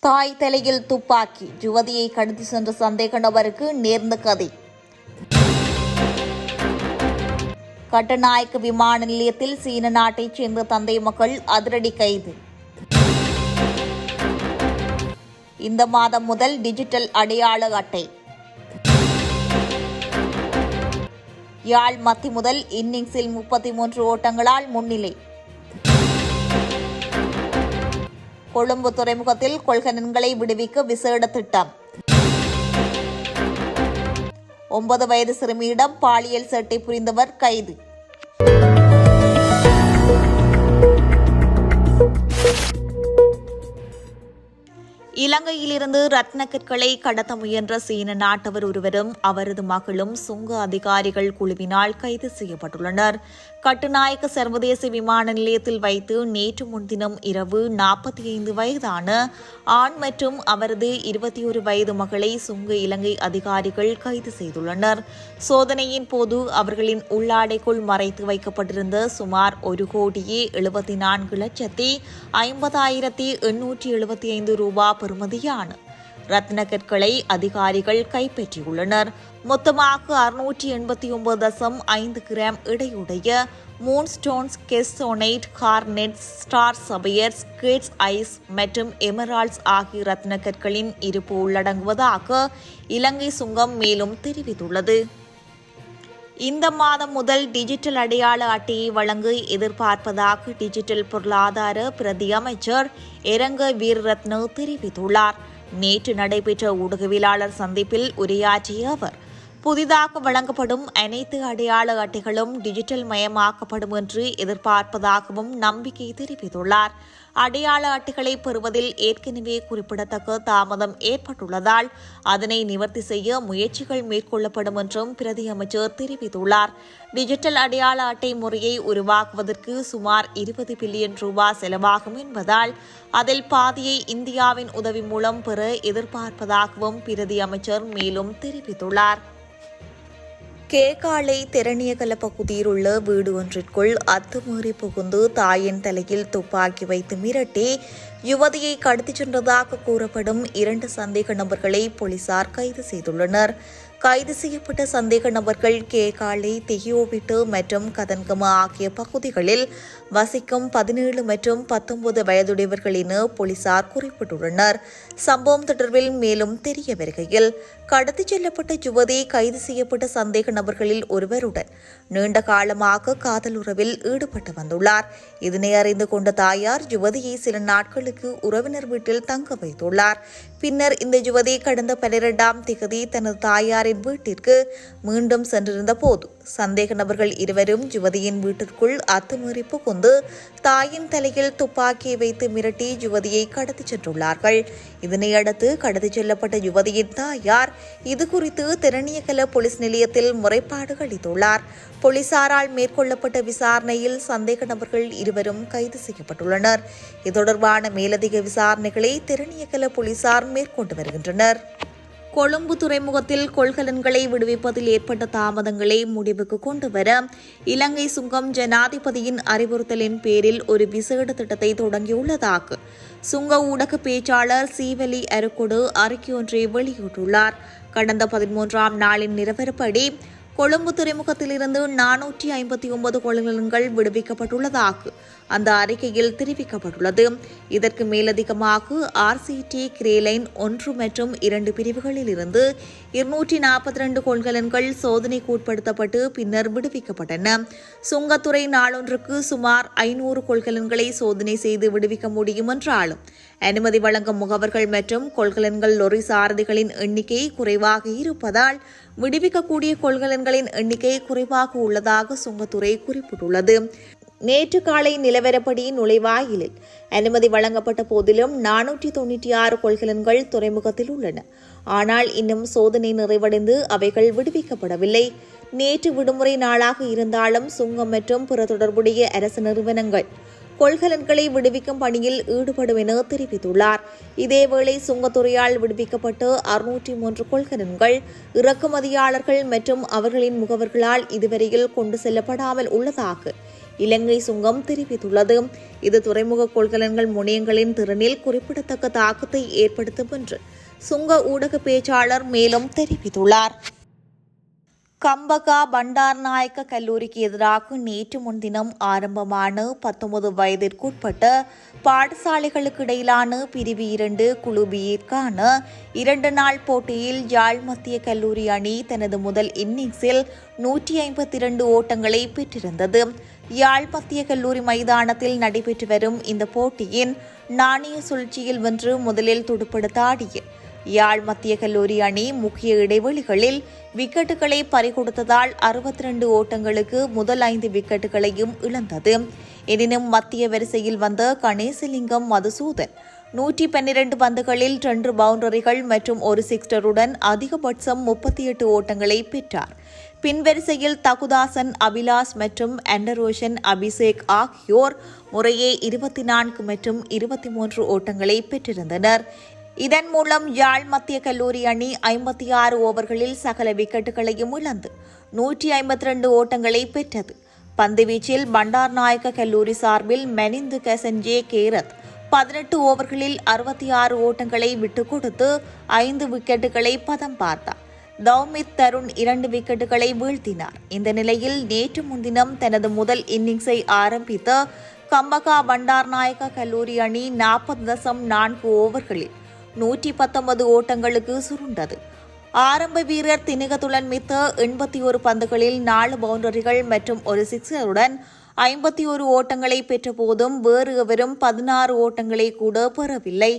தாய் தலையில் துப்பாக்கி. யுவதியை கடத்தி சென்ற சந்தேக நபருக்கு நேர்ந்த கதை. கட்டநாயக்க விமான நிலையத்தில் சீன நாட்டைச் சேர்ந்த தந்தை மக்கள் அதிரடி கைது. இந்த மாதம் முதல் டிஜிட்டல் அடையாள அட்டை. யாழ் மத்தி முதல் இன்னிங்ஸில் முப்பத்தி மூன்று ஓட்டங்களால் முன்னிலை. கொழும்பு துறைமுகத்தில் கொள்கலன்களை விடுவிக்க விசேட திட்டம். ஒன்பது வயது சிறுமியிடம் பாலியல் சட்டை புரிந்தவர் கைது. இலங்கையிலிருந்து ரத்ன கற்களை கடத்த முயன்ற சீன நாட்டவர் ஒருவரும் அவரது மகளும் சுங்க அதிகாரிகள் குழுவினால் கைது செய்யப்பட்டுள்ளனர். கட்டுநாயக்க சர்வதேச விமான நிலையத்தில் வைத்து நேற்று முன்தினம் இரவு நாற்பத்தி ஐந்து வயதான ஆண் மற்றும் அவரது இருபத்தி ஒரு வயது மகளை சுங்க இலங்கை அதிகாரிகள் கைது செய்துள்ளனர். சோதனையின் போது அவர்களின் உள்ளாடைக்குள் மறைத்து வைக்கப்பட்டிருந்த சுமார் ஒரு கோடியே எழுபத்தி நான்கு லட்சத்தி ஐம்பதாயிரத்தி எண்ணூற்றி எழுபத்தி ஐந்து ரூபாய் பெறுமதியான ரத்ன கற்களை அதிகாரிகள் கைப்பற்றியுள்ளனர். மொத்தமாக அறுநூற்றி எண்பத்தி ஒன்பது தசம் ஐந்து கிராம் இடையுடைய moon stones கெஸ்டோனைட் garnet star sapphires cat's eyes மற்றும் எமரால்ட்ஸ் ஆகிய ரத்ன கற்களின் இருப்பு உள்ளடங்குவதாக இலங்கை சுங்கம் மேலும் தெரிவித்துள்ளது. இந்த மாதம் முதல் டிஜிட்டல் அடையாள அட்டையை வழங்க எதிர்பார்ப்பதாக டிஜிட்டல் பொருளாதார பிரதி அமைச்சர் இரங்க வீரரத்ன தெரிவித்துள்ளார். நேற்று நடைபெற்ற ஊடகவியலாளர் சந்திப்பில் உரையாற்றிய அவர் புதிதாக வழங்கப்படும் அனைத்து அடையாள அட்டைகளும் டிஜிட்டல் மயமாக்கப்படும் என்று எதிர்பார்ப்பதாகவும் நம்பிக்கை தெரிவித்துள்ளார். அடையாள அட்டைகளை பெறுவதில் ஏற்கனவே குறிப்பிடத்தக்க தாமதம் ஏற்பட்டுள்ளதால் அதனை நிவர்த்தி செய்ய முயற்சிகள் மேற்கொள்ளப்படும் என்றும் பிரதி அமைச்சர் தெரிவித்துள்ளார். டிஜிட்டல் அடையாள அட்டை முறையை உருவாக்குவதற்கு சுமார் இருபது பில்லியன் ரூபாய் செலவாகும் என்பதால் அதில் பாதியை இந்தியாவின் உதவி மூலம் பெற எதிர்பார்ப்பதாகவும் பிரதி அமைச்சர் மேலும் தெரிவித்துள்ளார். கேகாலை திரணியகல பகுதியில் உள்ள வீடு ஒன்றிற்குள் அத்துமீறி புகுந்து தாயின் தலையில் துப்பாக்கி வைத்து மிரட்டி யுவதியை கடத்திச் சென்றதாக கூறப்படும் இரண்டு சந்தேக நபர்களை போலீசார் கைது செய்துள்ளனர். கைது செய்யப்பட்ட சந்தேக நபர்கள் கேகாலை தெஹியோவிட்டு மற்றும் கதன்கம ஆகிய பகுதிகளில் வசிக்கும் பதினேழு மற்றும் பத்தொன்பது வயதுடையவர்கள் என போலீசார் குறிப்பிட்டுள்ளனர். சம்பவம் தொடர்பில் மேலும் தெரிய வருகையில் கடத்திச் செல்லப்பட்ட யுவதி கைது செய்யப்பட்ட சந்தேக நபர்களில் ஒருவருடன் நீண்ட காலமாக காதல் உறவில் ஈடுபட்டு வந்துள்ளார். இதனை அறிந்து கொண்ட தாயார் யுவதியை சில நாட்களுக்கு உறவினர் வீட்டில் தங்க வைத்துள்ளார். பின்னர் இந்த யுவதி கடந்த பனிரெண்டாம் திகதி தனது தாயாரின் வீட்டிற்கு மீண்டும் சென்றிருந்த போது சந்தேக நபர்கள் இருவரும் யுவதியின் வீட்டிற்குள் அத்துமீறி புகுந்து தாயின் தலையில் துப்பாக்கியை வைத்து மிரட்டி யுவதியை கடத்திச் சென்றுள்ளார்கள். இதனையடுத்து கடத்திச் செல்லப்பட்ட யுவதியின் தாயார் இது குறித்து திரணியகல போலீஸ் நிலையத்தில் முறைப்பாடு அளித்துள்ளார் போலீசாரால் மேற்கொள்ளப்பட்ட விசாரணையில் சந்தேக நபர்கள் இருவரும் கைது செய்யப்பட்டுள்ளனர். இது தொடர்பான மேலதிக விசாரணைகளை திறனியகல போலீசார் மேற்கொண்டு வருகின்றனர். கொழும்பு துறைமுகத்தில் கொள்கலன்களை விடுவிப்பதில் ஏற்பட்ட தாமதங்களை முடிவுக்கு கொண்டுவர இலங்கை சுங்கம் ஜனாதிபதியின் அறிவுறுத்தலின் பேரில் ஒரு விசேட திட்டத்தை தொடங்கியுள்ளதாக சுங்க ஊடக பேச்சாளர் சீவலி அருக்கொடு அறிக்கையொன்றை வெளியிட்டுள்ளார். கடந்த பதிமூன்றாம் நாளின் நிலவரப்படி கொழும்பு துறைமுகத்திலிருந்து நானூற்றி ஐம்பத்தி ஒன்பது கொள்கலன்கள் விடுவிக்கப்பட்டுள்ளதாக அந்த அறிக்கையில் தெரிவிக்கப்பட்டுள்ளது. இதற்கு மேலதிகமாக ஆர்சிடி கிரேலைன் ஒன்று மற்றும் இரண்டு பிரிவுகளில் இருந்து இருநூற்றி நாற்பத்தி ரெண்டு கொள்கலன்கள் சோதனைக்கு உட்படுத்தப்பட்டு பின்னர் விடுவிக்கப்பட்டன. சுங்கத்துறை நாளொன்றுக்கு சுமார் ஐநூறு கொள்கலன்களை சோதனை செய்து விடுவிக்க முடியும் என்றாலும் அனுமதி வழங்கும் முகவர்கள் மற்றும் கொள்கலன்கள் லொரி சாரதிகளின் எண்ணிக்கை குறைவாக இருப்பதால் விடுவிக்கக்கூடிய கொள்கலன்களின் எண்ணிக்கை குறைவாக உள்ளதாக சுங்கத்துறை குறிப்பிட்டுள்ளது. நேற்று காலை நிலவரப்படி நுழைவாயிலில் அனுமதி வழங்கப்பட்ட போதிலும் நானூற்றி தொன்னூற்றி ஆறு கொள்கலன்கள் துறைமுகத்தில் உள்ளன. ஆனால் இன்னும் சோதனை நிறைவடைந்து அவைகள் விடுவிக்கப்படவில்லை. நேற்று விடுமுறை நாளாக இருந்தாலும் சுங்கம் மற்றும் பிற தொடர்புடைய அரசு நிறுவனங்கள் கொள்கலன்களை விடுவிக்கும் பணியில் ஈடுபடும் என தெரிவித்துள்ளார். இதேவேளை சுங்கத்துறையால் விடுவிக்கப்பட்டு அறுநூற்றி மூன்று கொள்கலன்கள் இறக்குமதியாளர்கள் மற்றும் அவர்களின் முகவர்களால் இதுவரையில் கொண்டு செல்லப்படாமல் உள்ளதாக இலங்கை சுங்கம் தெரிவித்துள்ளது. இது துறைமுக கொள்கலன்கள் முனையங்களின் திறனில் குறிப்பிடத்தக்க தாக்கத்தை ஏற்படுத்தும் என்று சுங்க ஊடக பேச்சாளர் மேலும் தெரிவித்துள்ளார். கம்பகா பண்டார் நாயக்க கல்லூரிக்கு எதிராக நேற்று முன்தினம் ஆரம்பமான பத்தொன்பது வயதிற்குட்பட்ட பாடசாலைகளுக்கு இடையிலான பிரிவு இரண்டு குழு பியிற்கான இரண்டு நாள் போட்டியில் யாழ் மத்திய கல்லூரி அணி தனது முதல் இன்னிங்ஸில் நூற்றி ஐம்பத்தி இரண்டு ஓட்டங்களை பெற்றிருந்தது யாழ் மத்திய கல்லூரி மைதானத்தில் நடைபெற்று வரும் இந்த போட்டியின் நாணய சுழற்சியில் வென்று முதலில் துடுப்படுத்த ஆடிய யாழ் மத்திய கல்லூரி அணி முக்கிய இடைவெளிகளில் விக்கெட்டுகளை பறிகொடுத்ததால் அறுபத்தி ரெண்டு ஓட்டங்களுக்கு முதல் ஐந்து விக்கெட்டுகளையும் இழந்தது. எனினும் மத்திய வரிசையில் வந்த கணேசலிங்கம் மதுசூதன் நூற்றி பன்னிரண்டு பந்துகளில் ரெண்டு பவுண்டரிகள் மற்றும் ஒரு சிக்ஸ்டருடன் அதிகபட்சம் முப்பத்தி எட்டு ஓட்டங்களை பெற்றார். பின்வரிசையில் தகுதாசன் அபிலாஷ் மற்றும் அண்டரோஷன் அபிஷேக் ஆகியோர் முறையே இருபத்தி நான்கு மற்றும் இருபத்தி மூன்று ஓட்டங்களை பெற்றிருந்தனர். இதன் மூலம் யாழ் மத்திய கல்லூரி அணி ஐம்பத்தி ஆறு ஓவர்களில் சகல விக்கெட்டுகளையும் இழந்து நூற்றி ஐம்பத்தி ரெண்டு ஓட்டங்களை பெற்றது. பந்துவீச்சில் பண்டார் நாயக்க கல்லூரி சார்பில் மெனிந்து கசன்ஜே கேரத் பதினெட்டு ஓவர்களில் அறுபத்தி ஆறு ஓட்டங்களை விட்டுக் கொடுத்து ஐந்து விக்கெட்டுகளை பதம் பார்த்தார். தௌமித் தருண் இரண்டு விக்கெட்டுகளை வீழ்த்தினார். இந்த நிலையில் நேற்று முன்தினம் தனது முதல் இன்னிங்ஸை ஆரம்பித்த கம்பகா பண்டார் நாயக்க கல்லூரி அணி நாற்பது தசம் நான்கு ஓவர்களில் நூற்றி பத்தொன்பது ஓட்டங்களுக்கு சுருண்டது. ஆரம்ப வீரர் திணிகத்துடன் மித்த எண்பத்தி ஒரு பந்துகளில் நாலு பவுண்டரிகள் மற்றும் ஒரு சிக்ஸருடன் ஐம்பத்தி ஒரு ஓட்டங்களை பெற்ற போதும் வேறு எவரும் பதினாறு ஓட்டங்களை கூட பெறவில்லை.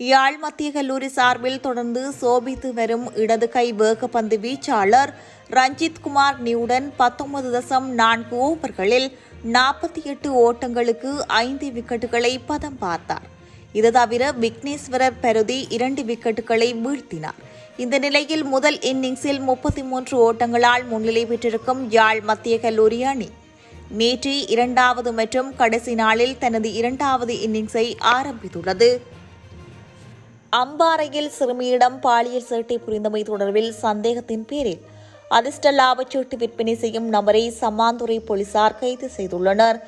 யாழ் மத்திய கல்லூரி சார்பில் தொடர்ந்து சோபித்து வரும் இடது கை வேகப்பந்து வீச்சாளர் ரஞ்சித் குமார் நியூடன் பத்தொன்பது தசம் நான்கு ஓவர்களில் நாற்பத்தி எட்டு ஓட்டங்களுக்கு ஐந்து விக்கெட்டுகளை பதம் பார்த்தார். இது தவிர விக்னேஸ்வரர் பெருதி இரண்டு விக்கெட்டுகளை வீழ்த்தினார். இந்த நிலையில் முதல் இன்னிங்ஸில் முப்பத்தி மூன்று ஓட்டங்களால் முன்னிலை பெற்றிருக்கும் யாழ் மத்திய கல்லூரி அணி. நேற்று இரண்டாவது மற்றும் கடைசி நாளில் தனது இரண்டாவது இன்னிங்ஸை ஆரம்பித்துள்ளது. அம்பாறையில் சிறுமியிடம் பாலியல் சேட்டை புரிந்தமை தொடர்பில் சந்தேகத்தின் பேரில் அதிர்ஷ்ட லாபச்சீட்டு விற்பனை செய்யும் நபரை சம்மாந்துறை போலீசார் கைது செய்துள்ளனர்.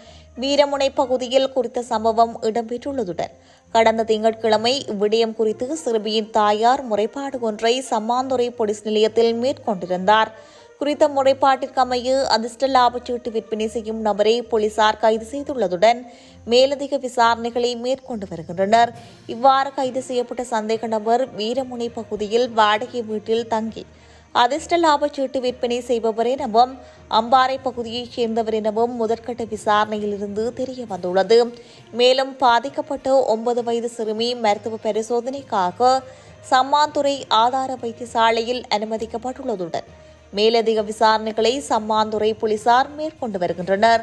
வீரமுனை பகுதியில் குறித்த சம்பவம் இடம்பெற்றுள்ளதுடன் கடந்த திங்கட்கிழமை இவ்விடயம் குறித்து சிறுமியின் தாயார் முறைப்பாடு ஒன்றை சம்மாந்துறை போலீஸ் நிலையத்தில் மேற்கொண்டிருந்தார். குறித்த முறைப்பாட்டிற்கமைய அதிர்ஷ்ட லாபச்சீட்டு விற்பனை செய்யும் நபரை போலீசார் கைது செய்துள்ளதுடன் மேலதிக விசாரணைகளை மேற்கொண்டு வருகின்றனர். இவ்வாறு கைது செய்யப்பட்ட சந்தேக நபர் வீரமுனை பகுதியில் வாடகை வீட்டில் தங்கி அதிர்ஷ்ட லாபச்சீட்டு விற்பனை செய்பவர் எனவும் அம்பாறை பகுதியைச் சேர்ந்தவர் எனவும் முதற்கட்ட விசாரணையில் இருந்து தெரிய வந்துள்ளது. மேலும் பாதிக்கப்பட்ட ஒன்பது வயது சிறுமி மருத்துவ பரிசோதனைக்காக சம்மாந்துறை ஆதார வைத்தியசாலையில் அனுமதிக்கப்பட்டுள்ளதுடன் மேலதிக விசாரணைகளை சம்மாந்துறை போலீசார் மேற்கொண்டு வருகின்றனர்.